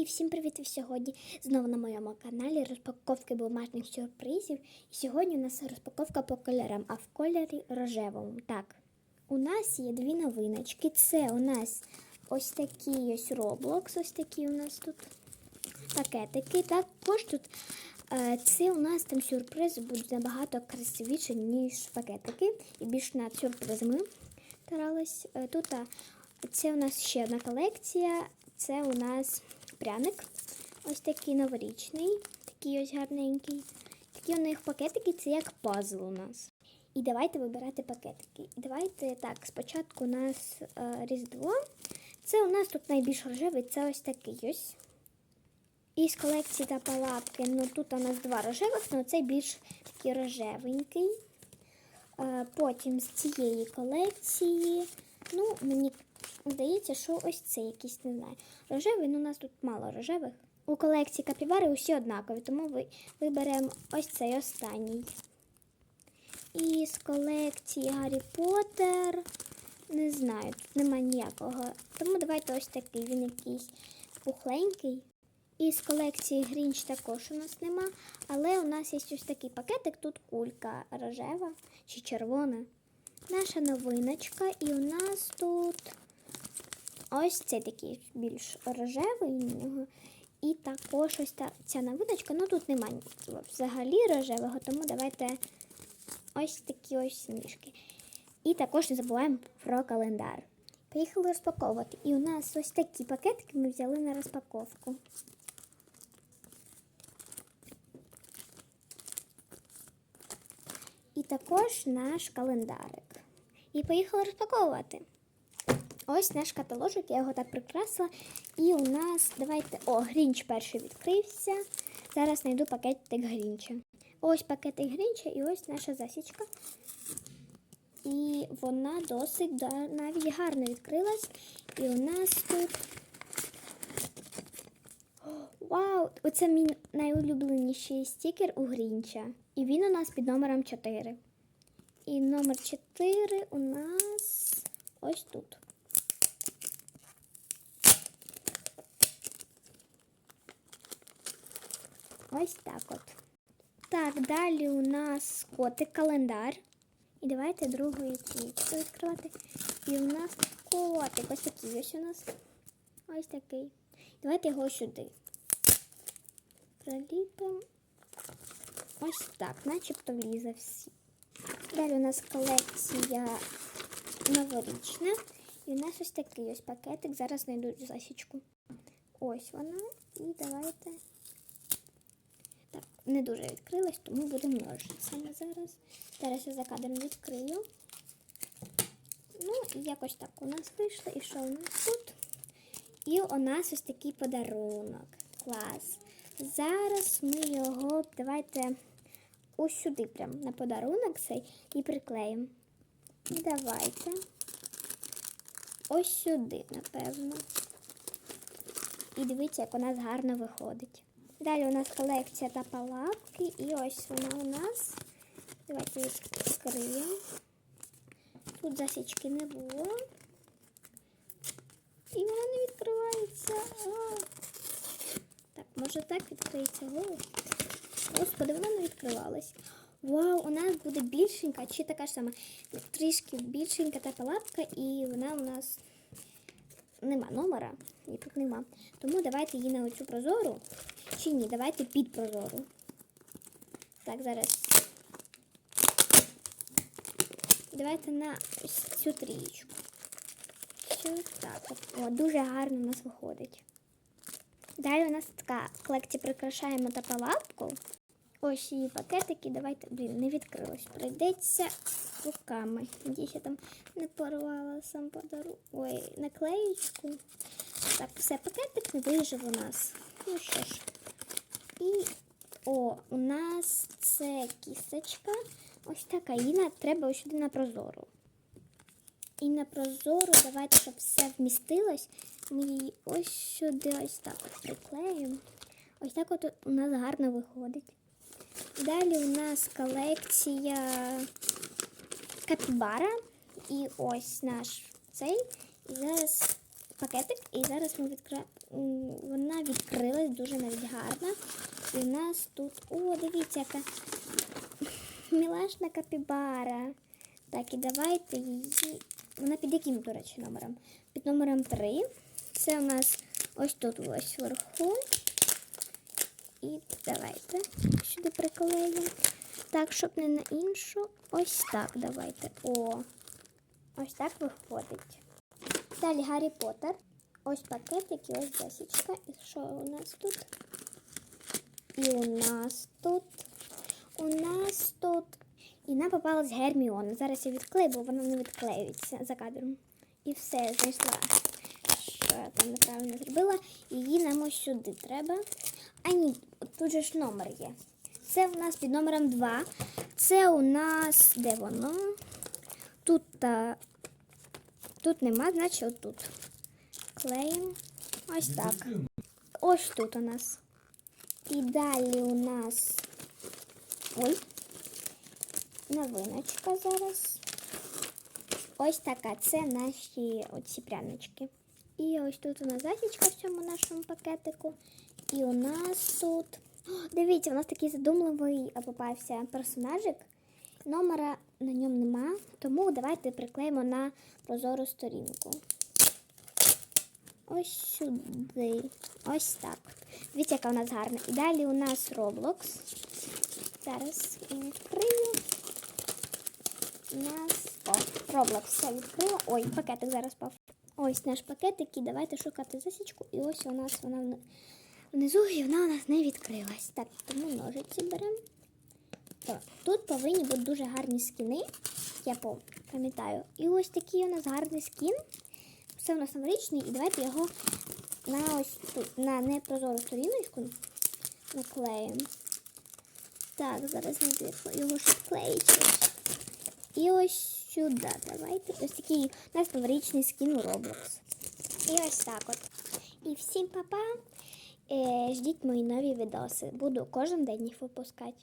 І всім привіт! Сьогодні знову на моєму каналі розпаковки бумажних сюрпризів. І сьогодні у нас розпаковка по кольорам, а в кольорі рожевому. Так, у нас є дві новиночки. Це у нас ось такий ось Roblox, ось такі у нас тут пакетики. Також тут е, це у нас там сюрпризи будуть набагато красивіше, ніж пакетики. І більш над сюрпризами старалась. Е, Тут це у нас ще одна колекція. Це у нас пряник. Ось такий новорічний, такий ось гарненький. Такі у них пакетики, це як пазл у нас. І давайте вибирати пакетики. І давайте так, спочатку у нас е, Різдво. Це у нас тут найбільш рожевий, це ось такий ось. І з колекції та палатки, ну тут у нас два рожевих, але цей більш такий рожевенький. Е, Потім з цієї колекції, ну, мені здається, що ось цей якийсь, не знаю. Рожевий, ну у нас тут мало рожевих. У колекції капівари усі однакові, тому ви виберемо ось цей останній. І з колекції Гаррі Поттер, не знаю, тут немає ніякого. Тому давайте ось такий, він якийсь пухленький. І з колекції Грінч також у нас нема. Але у нас є ось такий пакетик, тут кулька рожева чи червона. Наша новиночка, і у нас тут ось цей такий більш рожевий у нього. І також ось та, ця новиночка, ну тут немає взагалі рожевого, тому давайте ось такі ось ніжки. І також не забуваємо про календар. Поїхали розпаковувати. І у нас ось такі пакетики ми взяли на розпаковку. І також наш календарик. І поїхали розпаковувати. Ось наш каталожик, я його так прикрасила. І у нас, давайте, о, Грінч перший відкрився. Зараз знайду пакетик Грінча. Ось пакетик Грінча і ось наша засічка. І вона досить навіть гарно відкрилась. І у нас тут. Вау! Оце мій найулюбленіший стікер у Грінча. І він у нас під номером 4. І номер 4 у нас ось тут. Ось так от. Так, далі у нас котик календар. І давайте другу ячейку відкривати. І у нас котик. Ось такий ось у нас. Ось такий. Давайте його сюди. Приліпимо. Ось так, начебто влізе всі. Далі у нас колекція новорічна. І у нас ось такий ось пакетик. Зараз знайду засічку. Ось вона. І давайте. Не дуже відкрилась, тому будемо ножицями зараз. Зараз я за кадром відкрию. Ну, і якось так у нас вийшло. І що у нас тут? І у нас ось такий подарунок. Клас. Зараз ми його давайте ось сюди, прям на подарунок цей і приклеїмо. Давайте. Ось сюди, напевно. І дивіться, як у нас гарно виходить. Далі у нас колекція та палатки. І ось вона у нас. Давайте відкриємо. Тут засічки не було. І вона не відкривається. А. Так, може так відкриється голос. Господи, вона не відкривалась. Вау, у нас буде більшенька, чи така ж сама, трішки більшенька та палатка, і вона у нас нема номера, її нема. Тому давайте її на оцю прозору. Чи ні, давайте під прозору. Так, зараз. Давайте на цю трієчку. Так. О, дуже гарно у нас виходить. Далі у нас така колекція прикрашаємо та палатку. Ось її пакетики. Давайте, блін, не відкрилось. Прийдеться руками. Надіюсь, я там не порвала сам подарунок. Ой, наклеєчку. Так, все, пакетик не вижив у нас. Ну що ж. І о, у нас це кісточка. Ось така. Її на- треба ось сюди на прозору. І на прозору давайте, щоб все вмістилось. Ми її ось сюди ось так от приклеїмо. Ось так от у нас гарно виходить. Далі у нас колекція капібара. І ось наш цей. І зараз пакетик, і зараз ми відкриємо. Вона відкрилась дуже навіть гарна. І у нас тут. О, дивіться, яка мілашна капібара. Так, і давайте її. Вона під яким, до речі, номером? Під номером 3. Це у нас ось тут ось вверху. І давайте сюди приклеїмо. Так, щоб не на іншу. Ось так давайте. О. Ось так виходить. Далі Гаррі Поттер. Ось пакетик і ось досічка. І що у нас тут? І у нас тут. У нас тут. І нам попалась Герміона. Зараз я відклею, бо вона не відклеюється за кадром. І все, знайшла. Що я там неправильно зробила. Її нам ось сюди треба. А ні, тут же ж номер є. Це у нас під номером 2. Це у нас. Де воно? Тут. Та... Тут нема, значить отут. Клеїмо. Ось так. Ось тут у нас. І далі у нас. Ой. Новиночка зараз. Ось така. Це наші оці прянички. І ось тут у нас засічка в цьому нашому пакетику. І у нас тут. О, дивіться, у нас такий задумливий а, попався персонажик. Номера на ньому нема, Тому давайте приклеїмо на прозору сторінку. Ось сюди. Ось так. Дивіться, яка у нас гарна. І далі у нас Roblox. Зараз відкрию. У нас. О, Roblox все відкрила. Ой, пакетик зараз пав. Ось наш пакетик. І давайте шукати засічку. І ось у нас вона внизу, і вона у нас не відкрилась. Так, тому ножиці беремо. Так, Тут повинні бути дуже гарні скіни, я пам'ятаю. І ось такий у нас гарний скін. Все у нас новорічний, і давайте його на ось тут, на непрозору сторіночку наклеїмо. Так, зараз не його ще вклеїти. І ось сюди давайте. Ось такий у нас новорічний скін у Roblox. І ось так от. І всім па-па. Е, ждіть мої нові відоси. Буду кожен день їх випускати.